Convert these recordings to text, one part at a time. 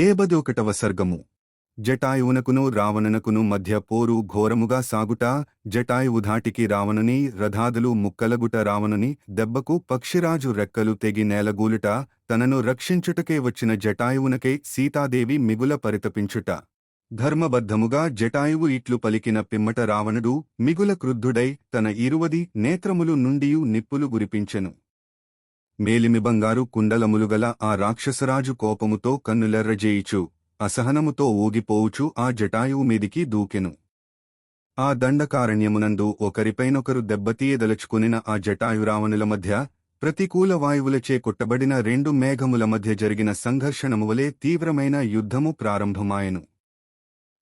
ఏబదొకటవ సర్గము జటాయువునకును రావణునకును మధ్య పోరు ఘోరముగా సాగుట జటాయువు ధాటికి రావణుని రథాదులు ముక్కలగుట రావణుని దెబ్బకు పక్షిరాజు రెక్కలు తెగి నేలగూలుట తనను రక్షించుటకే వచ్చిన జటాయువునకే సీతాదేవి మిగుల పరితపించుట. ధర్మబద్ధముగా జటాయువు ఇట్లు పలికిన పిమ్మట రావణుడు మిగుల క్రుద్ధుడై తన ఇరువది నేత్రములు నుండియు నిప్పులు గురిపించెను. మేలిమి బంగారు కుండలములుగల ఆ రాక్షసరాజు కోపముతో కన్నులెర్రజేయిచు అసహనముతో ఊగిపోవుచు ఆ జటాయువు మీదికి దూకెను. ఆ దండకారణ్యమునందు ఒకరిపైనొకరు దెబ్బతీయదలుచుకునిన ఆ జటాయురావణుల మధ్య ప్రతికూల వాయువులచే కొట్టబడిన రెండు మేఘముల మధ్య జరిగిన సంఘర్షణమువలే తీవ్రమైన యుద్ధము ప్రారంభమాయెను.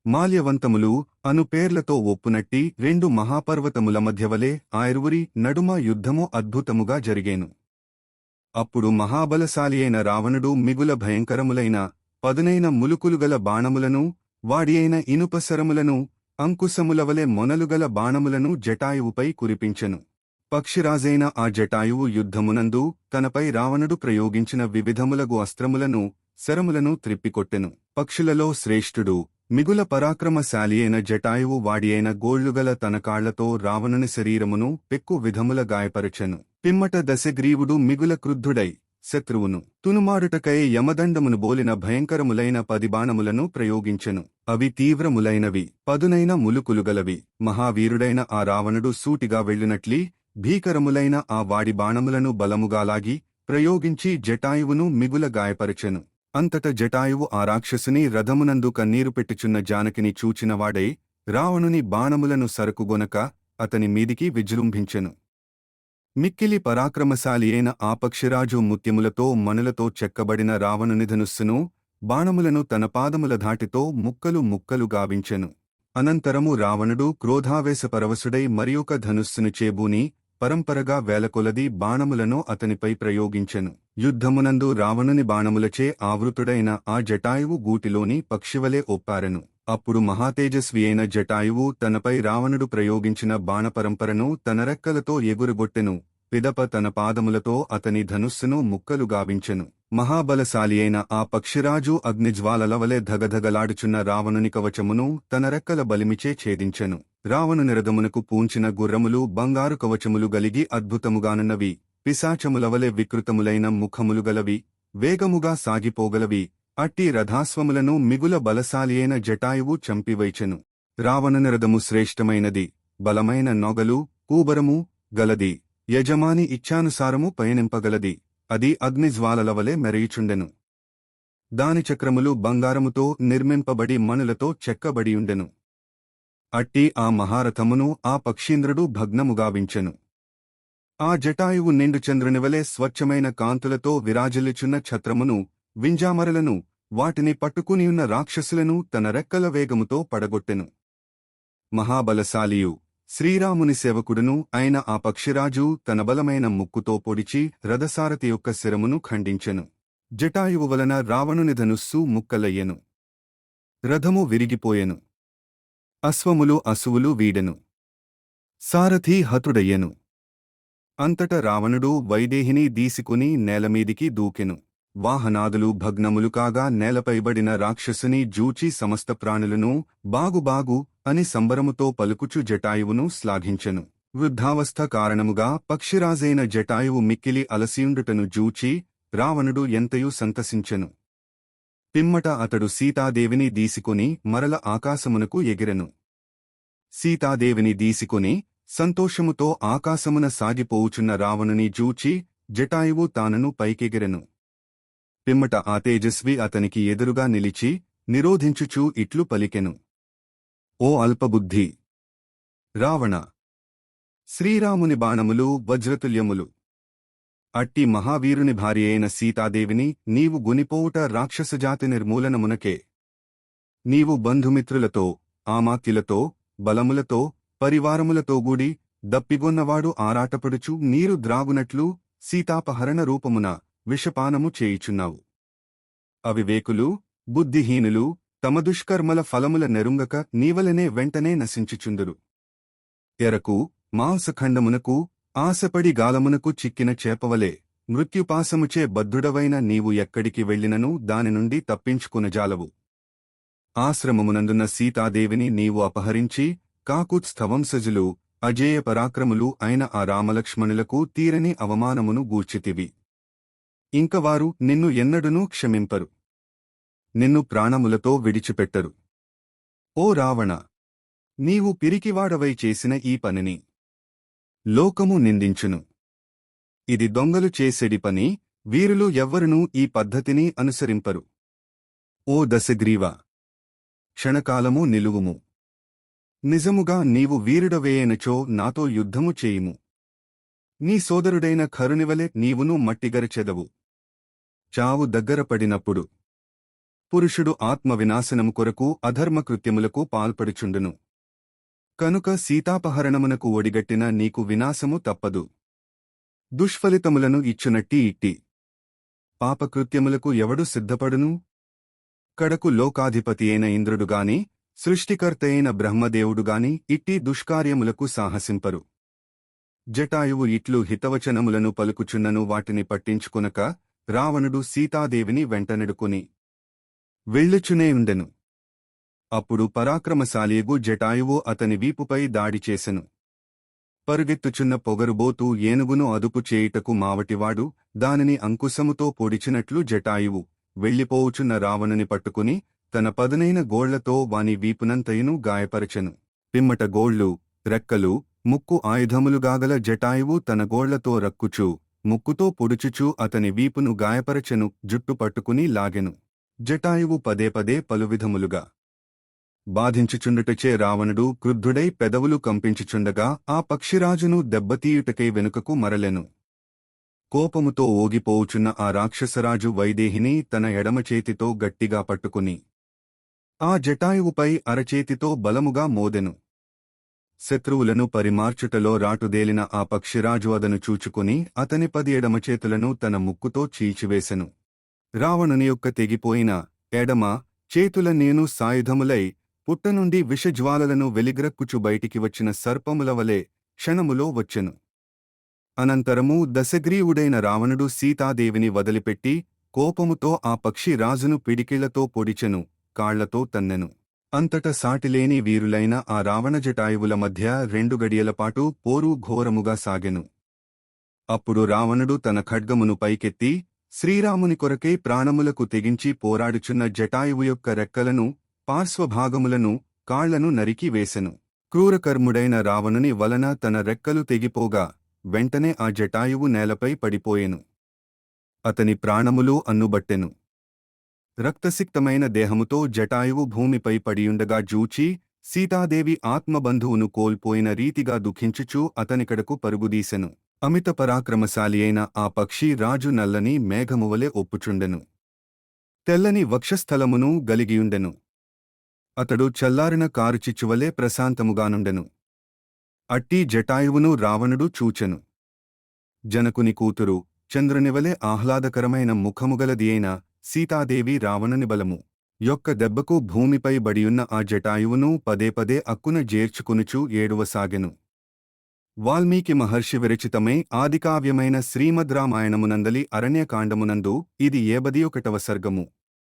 మాల్యవంతములు అను పేర్లతో ఒప్పునట్టి రెండు మహాపర్వతముల మధ్యవలే ఆయిరువురి నడుమ యుద్ధము అద్భుతముగా జరిగేను. అప్పుడు మహాబలశాలి అయిన రావణుడు మిగుల భయంకరములైన పదునైన ములుకులుగల బాణములను వాడియైన ఇనుపసరములను అంకుశములవలె మొనలుగల బాణములను జటాయువుపై కురిపించెను. పక్షిరాజైన ఆ జటాయువు యుద్ధమునందు తనపై రావణుడు ప్రయోగించిన వివిధములగు అస్త్రములను శరములను త్రిప్పికొట్టెను. పక్షులలో శ్రేష్ఠుడు మిగుల పరాక్రమశాలి అయిన జటాయువు వాడియైన గోళ్ళుగల తన కాళ్ళతో రావణుని శరీరమును పెక్కు విధముల గాయపరచెను. పిమ్మట దశగ్రీవుడు మిగుల క్రుద్ధుడై శత్రువును తునుమారుటకై యమదండమును బోలిన భయంకరములైన పది బాణములను ప్రయోగించెను. అవి తీవ్రములైనవి పదునైన ములుకులుగలవి మహావీరుడైన ఆ రావణుడు సూటిగా వెళ్ళినట్లీ భీకరములైన ఆ వాడి బాణములను బలముగాలాగి ప్రయోగించి జటాయువును మిగుల గాయపరచెను. అంతట జటాయువు ఆ రాక్షసుని రథమునందు కన్నీరు పెట్టుచున్న జానకిని చూచినవాడై రావణుని బాణములను సరుకుగొనక అతని మీదికి విజృంభించెను. మిక్కిలి పరాక్రమశాలి అయిన ఆ ముత్యములతో మనులతో చెక్కబడిన రావణుని ధనుస్సును బాణములను తన పాదముల ధాటితో ముక్కలు ముక్కలు గావించెను. అనంతరము రావణుడు క్రోధావేశపరవశుడై మరియొక ధనుస్సును చేబూని పరంపరగా వేలకొలది బాణములను అతనిపై ప్రయోగించెను. యుద్ధమునందు రావణుని బాణములచే ఆవృతుడైన ఆ జటాయువు గూటిలోని పక్షివలే ఒప్పారెను. అప్పుడు మహాతేజస్వి అయిన జటాయువు తనపై రావణుడు ప్రయోగించిన బాణపరంపరను తన రెక్కలతో ఎగురుగొట్టెను. పిదప తన పాదములతో అతని ధనుస్సును ముక్కలు గావించెను. మహాబలశాలి అయిన ఆ పక్షిరాజు అగ్నిజ్వాలలవలె ధగధగలాడుచున్న రావణుని కవచమును తన రెక్కల బలిమిచే ఛేదించెను. రావణు నిరదమునకు పూంచిన గుర్రములు బంగారు కవచములు గలిగి అద్భుతముగానున్నవి. పిశాచములవలె వికృతములైన ముఖములు గలవి. వేగముగా సాగిపోగలవి. అట్టి రథాస్వములను మిగుల బలశాలియైన జటాయువు చంపివైచెను. రావణనరథము శ్రేష్టమైనది బలమైన నొగలు కూబరము గలది యజమాని ఇచ్ఛానుసారము పయనింపగలది అది అగ్నిజ్వాలలవలె మెరయుచుండెను. దాని చక్రములు బంగారముతో నిర్మింపబడి మణులతో చెక్కబడియుండెను. అట్టి ఆ మహారథమును ఆ పక్షీంద్రుడు భగ్నముగావించెను. ఆ జటాయువు నిండు చంద్రునివలే స్వచ్ఛమైన కాంతులతో విరాజిల్లుచున్న ఛత్రమును వింజామరలను వాటిని పట్టుకునియున్న రాక్షసులను తన రెక్కల వేగముతో పడగొట్టెను. మహాబలశాలియు శ్రీరాముని సేవకుడును అయిన ఆ పక్షిరాజు తన బలమైన ముక్కుతో పొడిచి రథసారథి యొక్క శిరమును ఖండించెను. జటాయువు వలన రావణుని ధనుస్సు ముక్కలయ్యెను. రథము విరిగిపోయెను. అశ్వములు అసువులు వీడెను. సారథి హతుడయ్యెను. అంతట రావణుడు వైదేహిని దీసుకుని నేలమీదికి దూకెను. వాహనాదులు భగ్నములు కాగా నేలపైబడిన రాక్షసుని జూచి సమస్త ప్రాణులను బాగుబాగు అని సంబరముతో పలుకుచు జటాయువును శ్లాఘించెను. వృద్ధావస్థ కారణముగా పక్షిరాజైన జటాయువు మిక్కిలి అలసియుండుటను జూచి రావణుడు ఎంతయూ సంతసించెను. పిమ్మట అతడు సీతాదేవిని దీసికొని మరల ఆకాశమునకు ఎగిరెను. సీతాదేవిని దీసికొని సంతోషముతో ఆకాశమున సాగిపోవుచున్న రావణుని జూచి జటాయువు తానను పైకెగిరెను. పిమ్మట ఆ తేజస్వి అతనికి ఎదురుగా నిలిచి నిరోధించుచూ ఇట్లు పలికెను. ఓ అల్పబుద్ధి! రావణ! శ్రీరాముని బాణములు వజ్రతుల్యములు! అట్టి మహావీరుని భార్య అయిన సీతాదేవిని నీవు గునిపోవుట రాక్షసజాతి నిర్మూలనమునకే. నీవు బంధుమిత్రులతో ఆమాత్యులతో బలములతో పరివారములతో గూడి దప్పిగొన్నవాడు ఆరాటపడుచు నీరు ద్రాగునట్లు సీతాపహరణ రూపమున విషపానము చేయుచున్నావు. అవివేకులు బుద్ధిహీనులు తమ దుష్కర్మల ఫలముల నెరుంగక నీవలనే వెంటనే నశించుచుందురు. ఎరకు మాంసఖండమునకు ఆశపడి గాలమునకు చిక్కిన చేపవలే మృత్యుపాసముచే బద్ధుడవైన నీవు ఎక్కడికి వెళ్ళినను దాని నుండి తప్పించుకునజాలవు. ఆశ్రమమునందున్న సీతాదేవిని నీవు అపహరించి కాకుత్స్థవంసజులు అజేయ పరాక్రములు అయిన ఆ రామలక్ష్మణులకు తీరని అవమానమును గూర్చితివి. ఇంక వారు నిన్ను ఎన్నడునూ క్షమింపరు. నిన్ను ప్రాణములతో విడిచిపెట్టరు. ఓ రావణ! నీవు పిరికివాడవై చేసిన ఈ పనిని లోకము నిందించును. ఇది దొంగలు చేసెడి పని వీరులు ఎవ్వరునూ ఈ పద్ధతిని అనుసరింపరు. ఓ దశగ్రీవ! క్షణకాలము నిలువుము. నిజముగా నీవు వీరుడవేయనచో నాతో యుద్ధము చేయుము. నీ సోదరుడైన ఖరునివలె నీవును మట్టిగరిచెదవు. చావు దగ్గర పడినప్పుడు పురుషుడు ఆత్మ వినాశనము కొరకు అధర్మకృత్యములకు పాల్పడుచుండును. కనుక సీతాపహరణమునకు ఒడిగట్టిన నీకు వినాశము తప్పదు. దుష్ఫలితములను ఇచ్చునట్టి ఇట్టి. పాపకృత్యములకు ఎవడు సిద్ధపడును? కడకు లోకాధిపతి అయిన ఇంద్రుడుగాని సృష్టికర్తయైన బ్రహ్మదేవుడుగాని ఇట్టి దుష్కార్యములకు సాహసింపరు. జటాయువు ఇట్లు హితవచనములను పలుకుచున్నను వాటిని పట్టించుకునక రావణుడు సీతాదేవిని వెంటనెడుకుని వెళ్ళుచునే ఉండెను. అప్పుడు పరాక్రమశాలియగు జటాయువు అతని వీపుపై దాడి చేసెను. పరుగెత్తుచున్న పొగరుబోతూ ఏనుగును అదుపు చేయుటకు మావటివాడు దానిని అంకుశముతో పొడిచినట్లు జటాయువు వెళ్ళిపోవుచున్న రావణుని పట్టుకుని తన పదునైన గోళ్ళతో వాని వీపునంతయును గాయపరచెను. పిమ్మట గోళ్ళు రెక్కలు ముక్కు ఆయుధములుగాగల జటాయువు తన గోళ్ళతో రక్కుచూ ముక్కుతో పొడుచుచూ అతని వీపును గాయపరచెను జుట్టు పట్టుకుని లాగెను. జటాయువు పదే పదే పలువిధములుగా బాధించుచుండుటచే రావణుడు క్రుద్ధుడై పెదవులు కంపించుచుండగా ఆ పక్షిరాజును దెబ్బతీయుటకై వెనుకకు మరలెను. కోపముతో ఓగిపోవుచున్న ఆ రాక్షసరాజు వైదేహిని తన ఎడమచేతితో గట్టిగా పట్టుకుని ఆ జటాయువుపై అరచేతితో బలముగా మోదెను. శత్రువులను పరిమార్చుటలో రాటుదేలిన ఆ పక్షిరాజు అదను చూచుకుని అతని పది ఎడమచేతులను తన ముక్కుతో చీల్చివేశెను రావణుని యొక్క తెగిపోయిన ఎడమ చేతుల నేను సాయుధములై పుట్ట నుండి విషజ్వాలలను వెలిగ్రక్కుచు బయటికి వచ్చిన సర్పముల వలె క్షణములో వచ్చెను. అనంతరము దశగ్రీవుడైన రావణుడు సీతాదేవిని వదిలిపెట్టి కోపముతో ఆ పక్షి రాజును పిడికిళ్ళతో పొడిచెను కాళ్ళతో తన్నెను. అంతట సాటిలేని వీరులైన ఆ రావణజటాయువుల మధ్య రెండు గడియలపాటు పోరు ఘోరముగా సాగెను. అప్పుడు రావణుడు తన ఖడ్గమును పైకెత్తి శ్రీరాముని కొరకై ప్రాణములకు తెగించి పోరాడుచున్న జటాయువు యొక్క రెక్కలను పార్శ్వభాగములను కాళ్ళను నరికి వేసెను. క్రూరకర్ముడైన రావణుని వలన తన రెక్కలు తెగిపోగా వెంటనే ఆ జటాయువు నేలపై పడిపోయెను. అతని ప్రాణములు అన్నుబట్టెను. రక్తసిక్తమైన దేహముతో జటాయువు భూమిపై పడియుండగా జూచి సీతాదేవి ఆత్మబంధువును కోల్పోయిన రీతిగా దుఃఖించుచూ అతనికడకు పరుగుదీసెను. అమిత పరాక్రమశాలి అయిన ఆ పక్షి రాజు నల్లని మేఘమువలె ఒప్పుచుండెను. తెల్లని వక్షస్థలమును గలిగియుండెను. అతడు చల్లారిన కారుచిచ్చువలే ప్రశాంతముగానుండెను. అట్టి జటాయువును రావణుడు చూచెను. జనకుని కూతురు చంద్రునివలె ఆహ్లాదకరమైన ముఖముగలది అయిన సీతాదేవి రావణుని బలము యొక్క దెబ్బకు భూమిపై బడియున్న ఆ జటాయువును పదే పదే అక్కున జేర్చుకునుచూ ఏడువసాగెను. వాల్మీకి మహర్షి విరచితమే ఆదికావ్యమైన శ్రీమద్ రామాయణమునందలి అరణ్యకాండమునందు ఇది ఏబది ఒకటవ సర్గము.